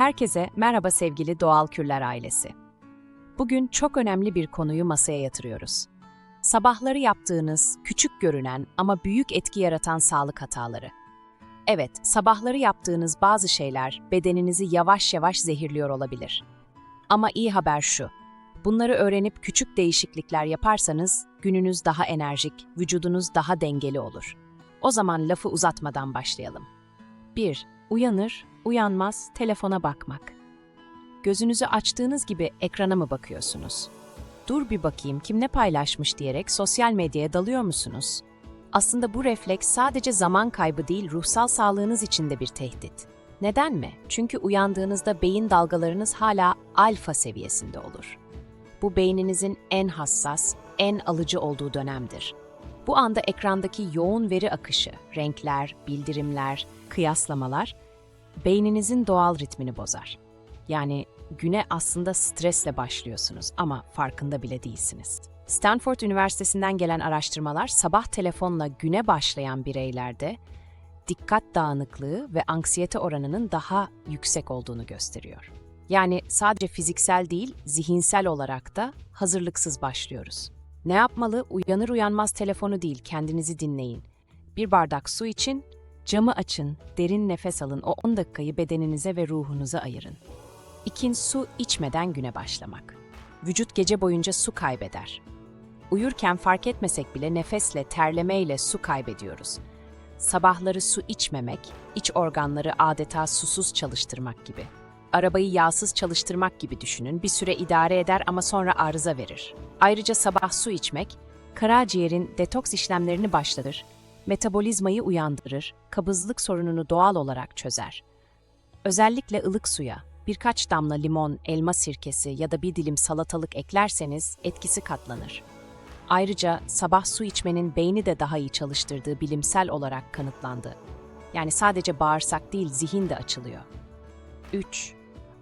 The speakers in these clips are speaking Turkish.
Herkese merhaba sevgili Doğal Kürler ailesi. Bugün çok önemli bir konuyu masaya yatırıyoruz. Sabahları yaptığınız, küçük görünen ama büyük etki yaratan sağlık hataları. Evet, sabahları yaptığınız bazı şeyler bedeninizi yavaş yavaş zehirliyor olabilir. Ama iyi haber şu. Bunları öğrenip küçük değişiklikler yaparsanız gününüz daha enerjik, vücudunuz daha dengeli olur. O zaman lafı uzatmadan başlayalım. 1. Uyanır, uyanmaz telefona bakmak. Gözünüzü açtığınız gibi ekrana mı bakıyorsunuz? Dur bir bakayım kim ne paylaşmış diyerek sosyal medyaya dalıyor musunuz? Aslında bu refleks sadece zaman kaybı değil, ruhsal sağlığınız için de bir tehdit. Neden mi? Çünkü uyandığınızda beyin dalgalarınız hala alfa seviyesinde olur. Bu beyninizin en hassas, en alıcı olduğu dönemdir. Bu anda ekrandaki yoğun veri akışı, renkler, bildirimler, kıyaslamalar beyninizin doğal ritmini bozar. Yani güne aslında stresle başlıyorsunuz ama farkında bile değilsiniz. Stanford Üniversitesi'nden gelen araştırmalar sabah telefonla güne başlayan bireylerde dikkat dağınıklığı ve anksiyete oranının daha yüksek olduğunu gösteriyor. Yani sadece fiziksel değil, zihinsel olarak da hazırlıksız başlıyoruz. Ne yapmalı? Uyanır uyanmaz telefonu değil, kendinizi dinleyin. Bir bardak su için, camı açın, derin nefes alın, o 10 dakikayı bedeninize ve ruhunuza ayırın. İkin su içmeden güne başlamak. Vücut gece boyunca su kaybeder. Uyurken fark etmesek bile nefesle, terlemeyle su kaybediyoruz. Sabahları su içmemek, iç organları adeta susuz çalıştırmak gibi. Arabayı yağsız çalıştırmak gibi düşünün, bir süre idare eder ama sonra arıza verir. Ayrıca sabah su içmek, karaciğerin detoks işlemlerini başlatır, metabolizmayı uyandırır, kabızlık sorununu doğal olarak çözer. Özellikle ılık suya, birkaç damla limon, elma sirkesi ya da bir dilim salatalık eklerseniz etkisi katlanır. Ayrıca sabah su içmenin beyni de daha iyi çalıştırdığı bilimsel olarak kanıtlandı. Yani sadece bağırsak değil zihin de açılıyor. 3.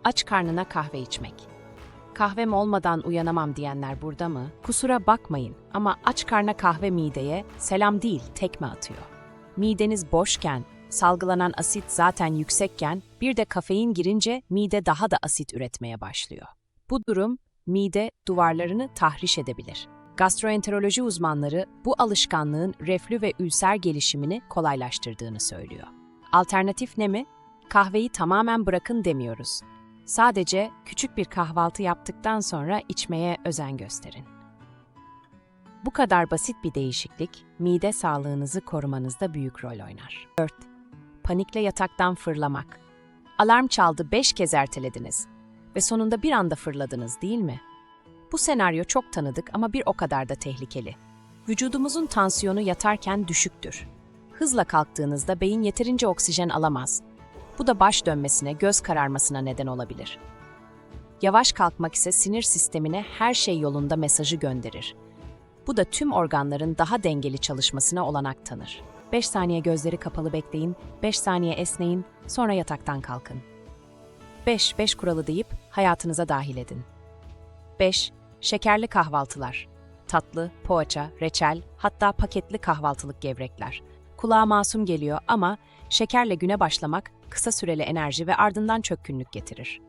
Aç karnına kahve içmek. Kahvem olmadan uyanamam diyenler burada mı? Kusura bakmayın ama aç karna kahve mideye selam değil tekme atıyor. Mideniz boşken, salgılanan asit zaten yüksekken bir de kafein girince mide daha da asit üretmeye başlıyor. Bu durum mide duvarlarını tahriş edebilir. Gastroenteroloji uzmanları bu alışkanlığın reflü ve ülser gelişimini kolaylaştırdığını söylüyor. Alternatif ne mi? Kahveyi tamamen bırakın demiyoruz. Sadece küçük bir kahvaltı yaptıktan sonra içmeye özen gösterin. Bu kadar basit bir değişiklik, mide sağlığınızı korumanızda büyük rol oynar. 4. Panikle yataktan fırlamak. Alarm çaldı 5 kez ertelediniz ve sonunda bir anda fırladınız değil mi? Bu senaryo çok tanıdık ama bir o kadar da tehlikeli. Vücudumuzun tansiyonu yatarken düşüktür. Hızla kalktığınızda beyin yeterince oksijen alamaz. Bu da baş dönmesine, göz kararmasına neden olabilir. Yavaş kalkmak ise sinir sistemine her şey yolunda mesajı gönderir. Bu da tüm organların daha dengeli çalışmasına olanak tanır. 5 saniye gözleri kapalı bekleyin, 5 saniye esneyin, sonra yataktan kalkın. 5, 5 kuralı deyip hayatınıza dahil edin. 5. Şekerli kahvaltılar. Tatlı, poğaça, reçel, hatta paketli kahvaltılık gevrekler. Kulağa masum geliyor ama şekerle güne başlamak kısa süreli enerji ve ardından çökkünlük getirir.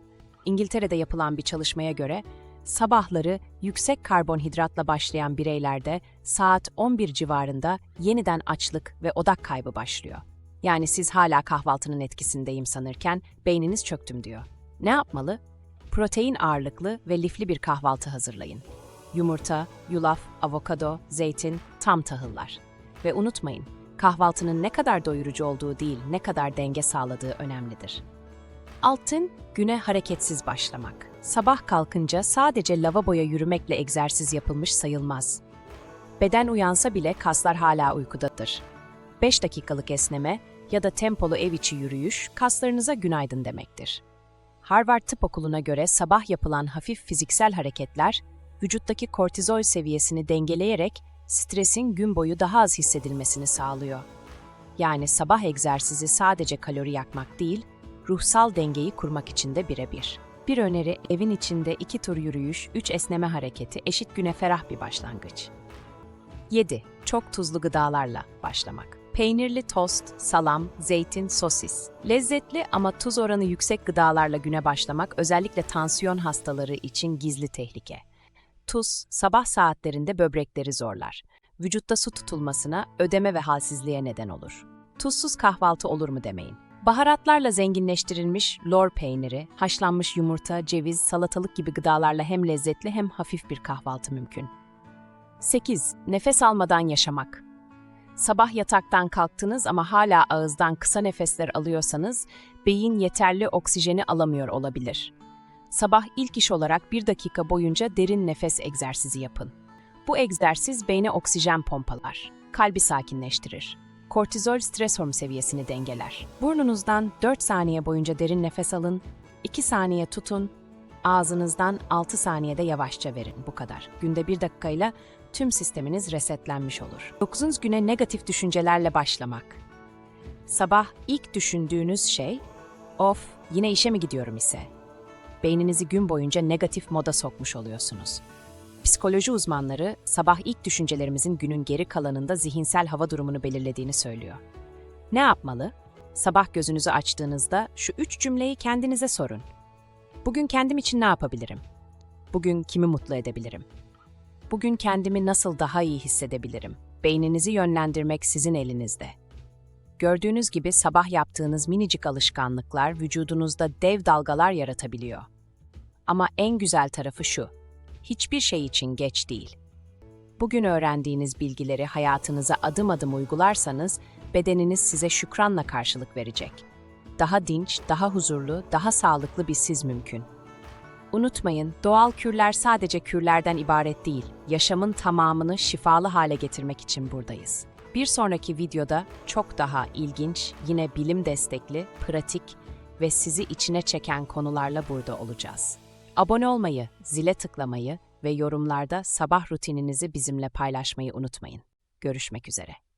İngiltere'de yapılan bir çalışmaya göre sabahları yüksek karbonhidratla başlayan bireylerde saat 11 civarında yeniden açlık ve odak kaybı başlıyor. Yani siz hala kahvaltının etkisindeyim sanırken beyniniz çöktüm diyor. Ne yapmalı? Protein ağırlıklı ve lifli bir kahvaltı hazırlayın. Yumurta, yulaf, avokado, zeytin, tam tahıllar. Ve unutmayın, kahvaltının ne kadar doyurucu olduğu değil, ne kadar denge sağladığı önemlidir. Altın, güne hareketsiz başlamak. Sabah kalkınca sadece lavaboya yürümekle egzersiz yapılmış sayılmaz. Beden uyansa bile kaslar hala uykudadır. 5 dakikalık esneme ya da tempolu ev içi yürüyüş kaslarınıza günaydın demektir. Harvard Tıp Okulu'na göre sabah yapılan hafif fiziksel hareketler, vücuttaki kortizol seviyesini dengeleyerek stresin gün boyu daha az hissedilmesini sağlıyor. Yani sabah egzersizi sadece kalori yakmak değil, ruhsal dengeyi kurmak için de birebir. Bir öneri evin içinde iki tur yürüyüş, üç esneme hareketi eşit güne ferah bir başlangıç. 7. Çok tuzlu gıdalarla başlamak. Peynirli tost, salam, zeytin, sosis. Lezzetli ama tuz oranı yüksek gıdalarla güne başlamak özellikle tansiyon hastaları için gizli tehlike. Tuz, sabah saatlerinde böbrekleri zorlar. Vücutta su tutulmasına, ödeme ve halsizliğe neden olur. Tuzsuz kahvaltı olur mu demeyin. Baharatlarla zenginleştirilmiş lor peyniri, haşlanmış yumurta, ceviz, salatalık gibi gıdalarla hem lezzetli hem hafif bir kahvaltı mümkün. 8. Nefes almadan yaşamak. Sabah yataktan kalktınız ama hala ağızdan kısa nefesler alıyorsanız, beyin yeterli oksijeni alamıyor olabilir. Sabah ilk iş olarak bir dakika boyunca derin nefes egzersizi yapın. Bu egzersiz beyne oksijen pompalar, kalbi sakinleştirir. Kortizol stres hormonu seviyesini dengeler. Burnunuzdan 4 saniye boyunca derin nefes alın, 2 saniye tutun, ağzınızdan 6 saniyede yavaşça verin. Bu kadar. Günde 1 dakikayla tüm sisteminiz resetlenmiş olur. 9. güne negatif düşüncelerle başlamak. Sabah ilk düşündüğünüz şey, of yine işe mi gidiyorum ise. Beyninizi gün boyunca negatif moda sokmuş oluyorsunuz. Psikoloji uzmanları sabah ilk düşüncelerimizin günün geri kalanında zihinsel hava durumunu belirlediğini söylüyor. Ne yapmalı? Sabah gözünüzü açtığınızda şu üç cümleyi kendinize sorun. Bugün kendim için ne yapabilirim? Bugün kimi mutlu edebilirim? Bugün kendimi nasıl daha iyi hissedebilirim? Beyninizi yönlendirmek sizin elinizde. Gördüğünüz gibi sabah yaptığınız minicik alışkanlıklar vücudunuzda dev dalgalar yaratabiliyor. Ama en güzel tarafı şu. Hiçbir şey için geç değil. Bugün öğrendiğiniz bilgileri hayatınıza adım adım uygularsanız bedeniniz size şükranla karşılık verecek. Daha dinç, daha huzurlu, daha sağlıklı bir siz mümkün. Unutmayın, doğal kürler sadece kürlerden ibaret değil, yaşamın tamamını şifalı hale getirmek için buradayız. Bir sonraki videoda çok daha ilginç, yine bilim destekli, pratik ve sizi içine çeken konularla burada olacağız. Abone olmayı, zile tıklamayı ve yorumlarda sabah rutininizi bizimle paylaşmayı unutmayın. Görüşmek üzere.